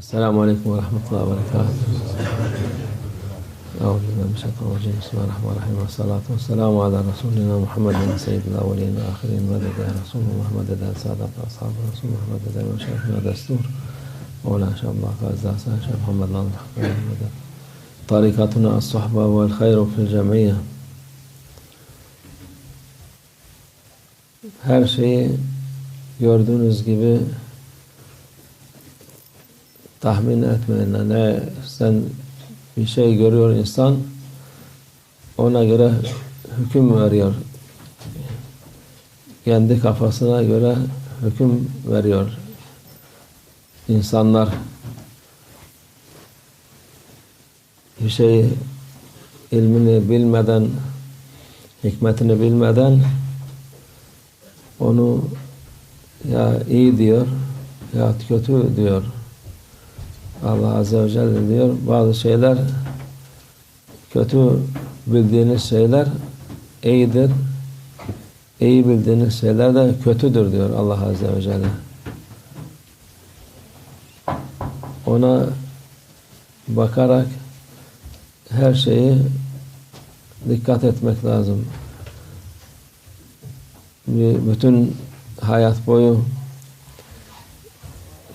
السلام عليكم ورحمة الله وبركاته. أعوذ بالله من الشيطان الرجيم. بسم الله الرحمن الرحيم. والصلاة والسلام على رسولنا محمد سيد الأولين والآخرين. مدد يا رسول الله مدد يا سادة أصحاب رسول الله مدد يا مشايخنا دستور مولانا شاء الله فاز شيخ محمد ناظر حقيقي مدد طريقتنا الصحبة والخير في الجمعية her şeyi gördüğünüz gibi tahmin etmeyin. Ne sen bir şey görüyor insan ona göre hüküm veriyor. Kendi kafasına göre hüküm veriyor. İnsanlar bir şey ilmini bilmeden hikmetini bilmeden onu ya iyi diyor ya kötü diyor. Allah Azze ve Celle diyor bazı şeyler kötü bildiğiniz şeyler iyidir. İyi bildiğiniz şeyler de kötüdür diyor Allah Azze ve Celle. Ona bakarak her şeyi dikkat etmek lazım. Bütün hayat boyu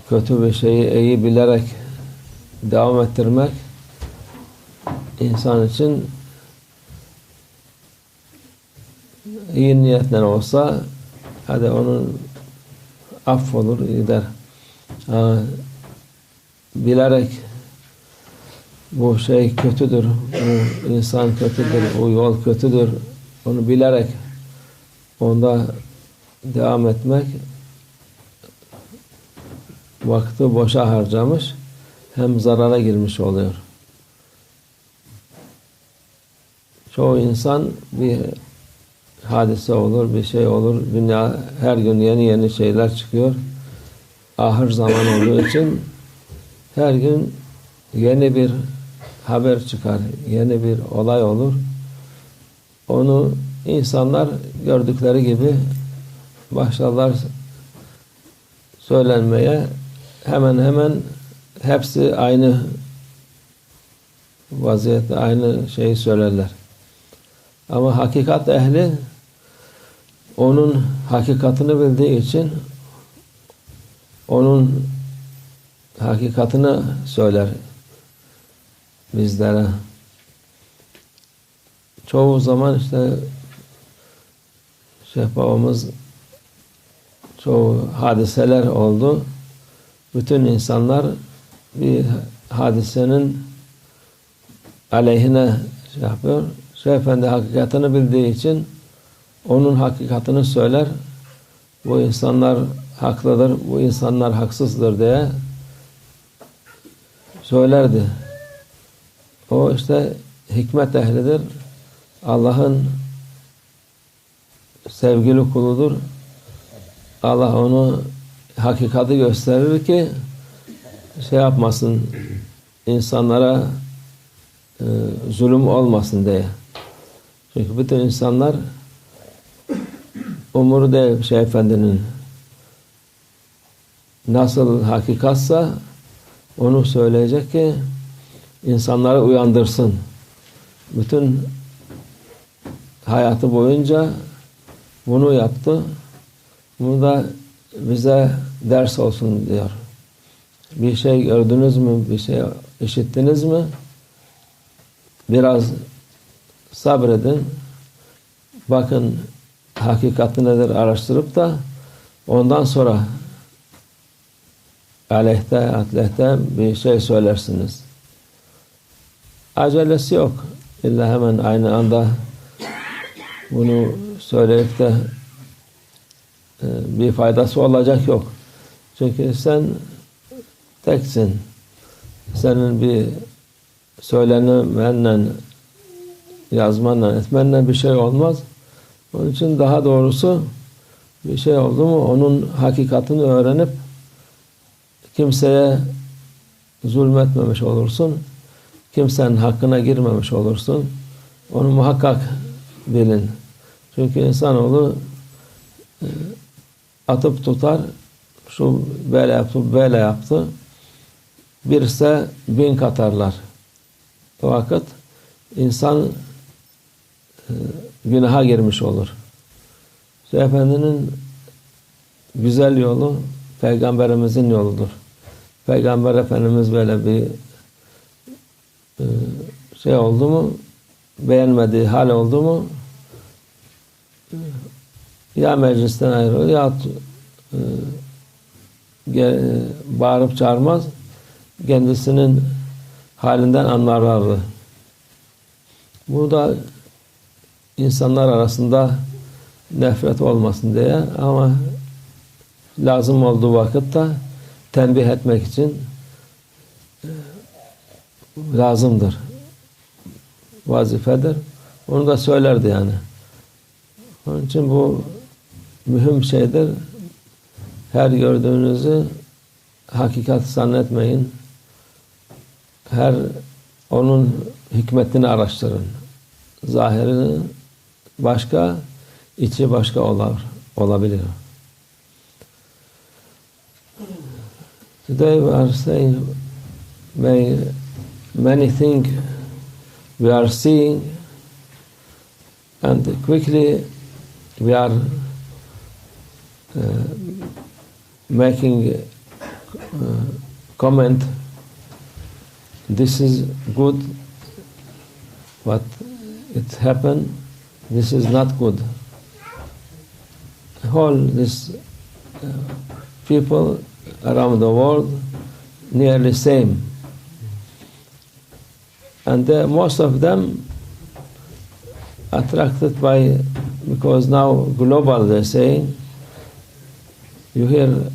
kötü bir şeyi iyi bilerek devam ettirmek insan için iyi niyetle olsa hadi onun affolur gider. Ha, bilerek bu şey kötüdür, bu insan kötüdür, bu yol kötüdür, onu bilerek onda devam etmek vakti boşa harcamış hem zarara girmiş oluyor. Çoğu insan bir hadise olur, bir şey olur. Dünya her gün yeni yeni şeyler çıkıyor. Ahır zaman olduğu için her gün yeni bir haber çıkar, yeni bir olay olur. Onu insanlar gördükleri gibi başlarlar söylenmeye hemen hemen hepsi aynı vaziyette aynı şeyi söylerler. Ama hakikat ehli onun hakikatini bildiği için onun hakikatini söyler bizlere. Çoğu zaman işte Şeyh babamız çoğu hadiseler oldu. Bütün insanlar bir hadisenin aleyhine şey yapıyor. Şeyh Efendi hakikatini bildiği için onun hakikatini söyler. Bu insanlar haklıdır, bu insanlar haksızdır diye söylerdi. O işte hikmet ehlidir. Allah'ın sevgili kuludur. Allah onu hakikati gösterir ki şey yapmasın insanlara e, zulüm olmasın diye. Çünkü bütün insanlar umuru değil Şeyh Efendi'nin nasıl hakikatsa onu söyleyecek ki insanları uyandırsın. Bütün hayatı boyunca bunu yaptı. Bunu da bize ders olsun diyor. Bir şey gördünüz mü? Bir şey işittiniz mi? Biraz sabredin. Bakın hakikati nedir araştırıp da ondan sonra aleyhte, atlehte bir şey söylersiniz. Acelesi yok. İlla hemen aynı anda bunu söyleyip de e, bir faydası olacak yok. Çünkü sen teksin. Senin bir söylenemenle yazmanla, etmenle bir şey olmaz. Onun için daha doğrusu bir şey oldu mu onun hakikatini öğrenip kimseye zulmetmemiş olursun. Kimsenin hakkına girmemiş olursun. Onu muhakkak bilin. Çünkü insanoğlu e, atıp tutar. Şu böyle yaptı, böyle yaptı. Birse bin katarlar. O vakit insan e, günaha girmiş olur. İşte Efendinin güzel yolu Peygamberimizin yoludur. Peygamber Efendimiz böyle bir e, şey oldu mu beğenmediği hal oldu mu ya meclisten ayrılır ya e, bağırıp çağırmaz kendisinin halinden anlarlardı. Bu da insanlar arasında nefret olmasın diye ama lazım olduğu vakitte tembih etmek için e, lazımdır. Vazifedir. Onu da söylerdi yani. Onun için bu mühim şeydir. Her gördüğünüzü hakikat zannetmeyin. Her onun hikmetini araştırın. Zahirini başka, içi başka olabilir. Today we are saying may many things we are seeing and quickly we are uh, making uh, comment this is good but it happened this is not good. All these uh, people around the world nearly same. And uh, most of them attracted by because now global they're saying you hear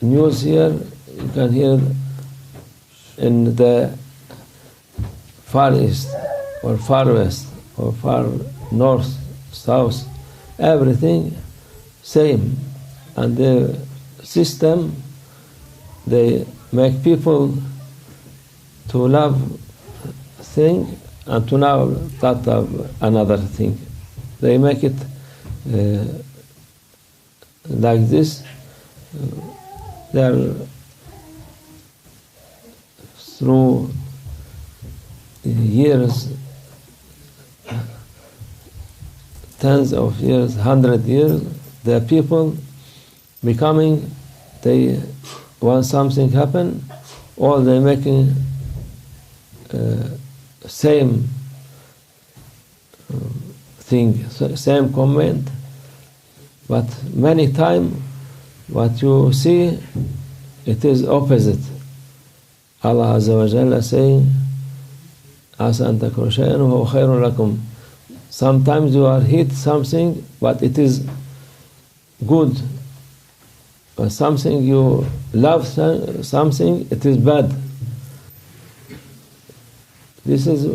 news here you can hear in the far east or far west or far north south everything same and the system they make people to love thing and to now that of another thing. They make it uh, like this. They are through years, tens of years, hundred years, the people becoming, they want something happen, or they making uh, same um, thing, same comment, but many time what you see, it is opposite. Allah Azza wa Jalla saying, Asa an takun shay'an khairun lakum. Sometimes you are hit something, but it is good. But something you love something, it is bad. This is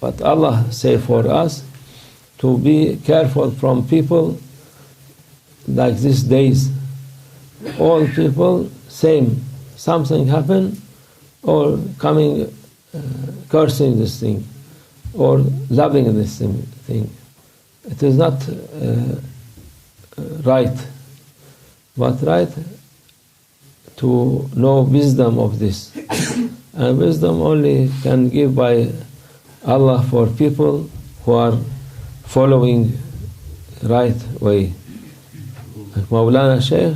what Allah say for us to be careful from people like these days. All people same. Something happen or coming uh, cursing this thing or loving this thing. It is not uh, right, but right to know wisdom of this. And wisdom only can give by Allah for people who are following right way. Maulana Sheikh,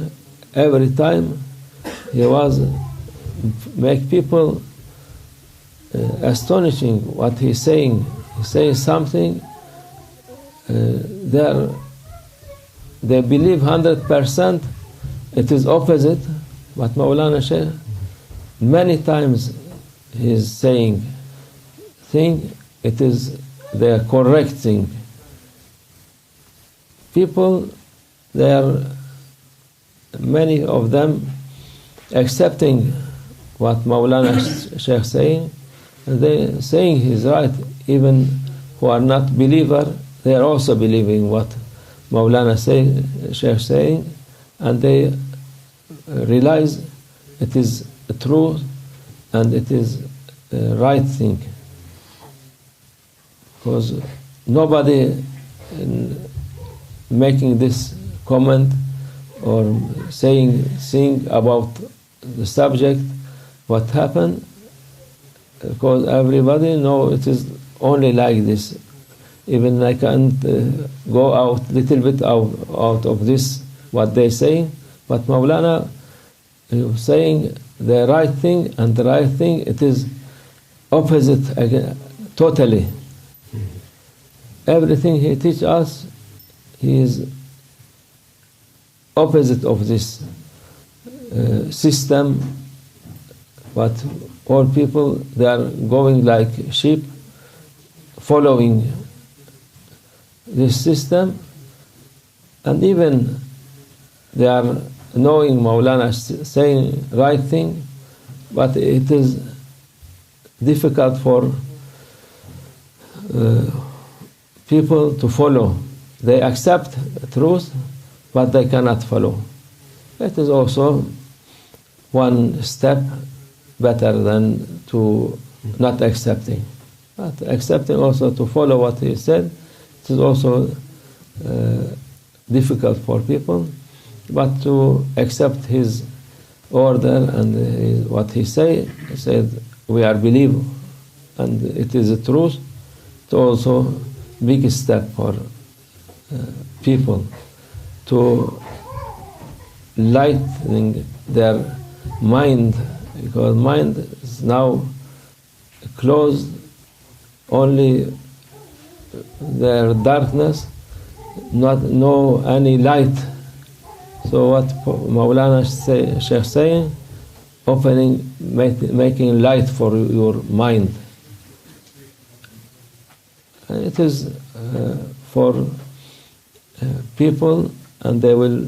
every time he was make people uh, astonishing what he's saying. He's saying something, uh, they believe hundred percent it is opposite, but Maulana Sheikh many times he is saying thing, it is they are correcting. People, they are many of them accepting what Maulana Sheikh saying, they saying he's right. Even who are not believer, they are also believing what Maulana say, Sheikh saying, and they realize it is true and it is the right thing. Because nobody uh, making this comment or saying thing about the subject what happened because everybody know it is only like this. Even I can't uh, go out little bit out, out of this what they say, but Maulana is saying the right thing and the right thing it is opposite again, totally. Everything he teach us, he is opposite of this uh, system. But all people they are going like sheep, following this system, and even they are knowing Maulana saying right thing, but it is difficult for uh, people to follow. They accept truth, but they cannot follow. It is also one step better than to not accepting. But accepting also to follow what he said, it is also uh, difficult for people. But to accept his order and his, what he say, said, we are believe, and it is the truth. It's also big step for uh, people to lightening their mind because mind is now closed only their darkness not no any light. So what Maulana say, Sheikh saying opening make, making light for your mind. And it is uh, for uh, people and they will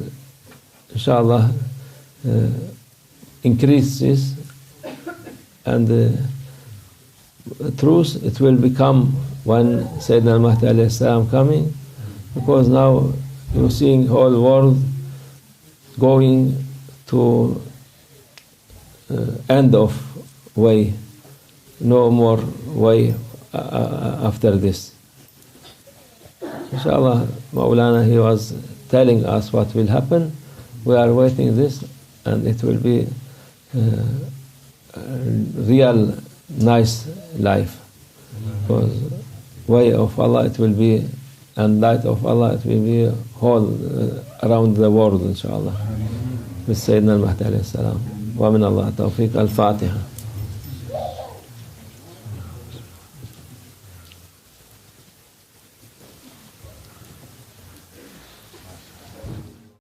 inshallah uh, increase this and the truth it will become when Sayyidina al-Mahdi coming because now you're seeing whole world going to uh, end of way no more way uh, after this. Inshallah Maulana he was telling us what will happen. We are waiting this and it will be uh, real nice life. Because way of Allah it will be and light of Allah it will be whole uh, around the world inshallah. al-Mahdi alayhi salam. Wa min Allah tawfiq al-Fatiha